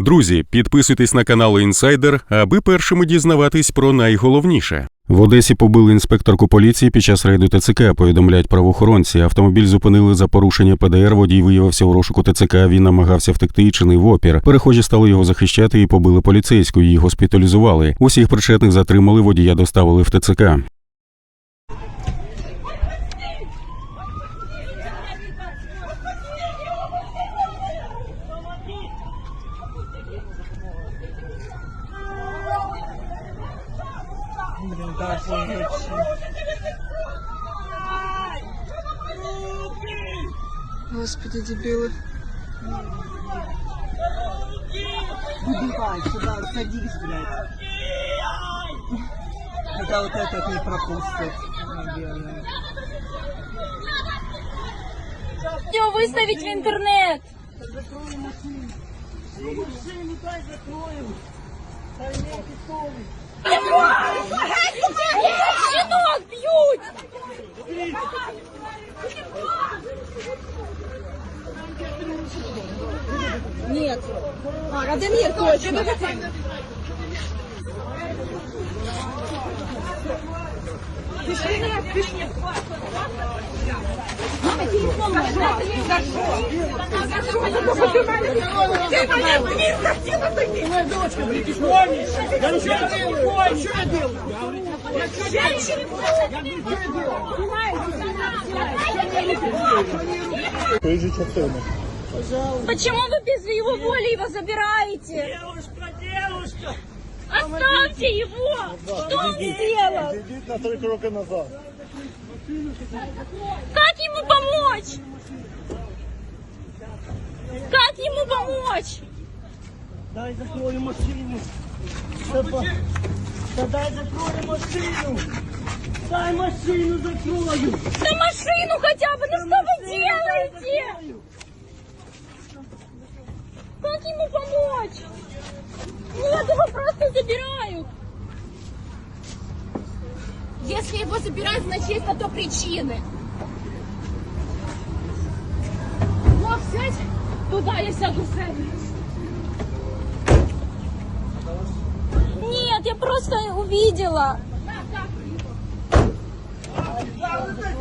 Друзі, підписуйтесь на канал Інсайдер, аби першими дізнаватись про найголовніше. В Одесі побили інспекторку поліції під час рейду ТЦК. Повідомляють правоохоронці. Автомобіль зупинили за порушення ПДР. Водій виявився у розшуку ТЦК. Він намагався втекти і чинив опір. Перехожі стали його захищати і побили поліцейську. Її госпіталізували. Усіх причетних затримали. Водія доставили в ТЦК. Господи, дебилы. Выбивай сюда, садись, блядь. Хотя вот этот не пропустит. наверное. Видео выставить в интернет. Щенок бьют! Нет. А, Радомир, точно. Почему вы без его воли его забираете? Девушка, девушка! Оставьте его! Что он сделал? Идите на три назад. Как ему помочь? Как ему помочь? Дай закрою машину. Да дай закрою машину. Дай машину закрою. Да машину хотя бы, ну что вы делаете? Как ему помочь? Нет, его просто забирают. Если его забирают, значит есть на то причины. Сядь туда, я сяду сзади. Нет, я просто увидела. Да, вот так,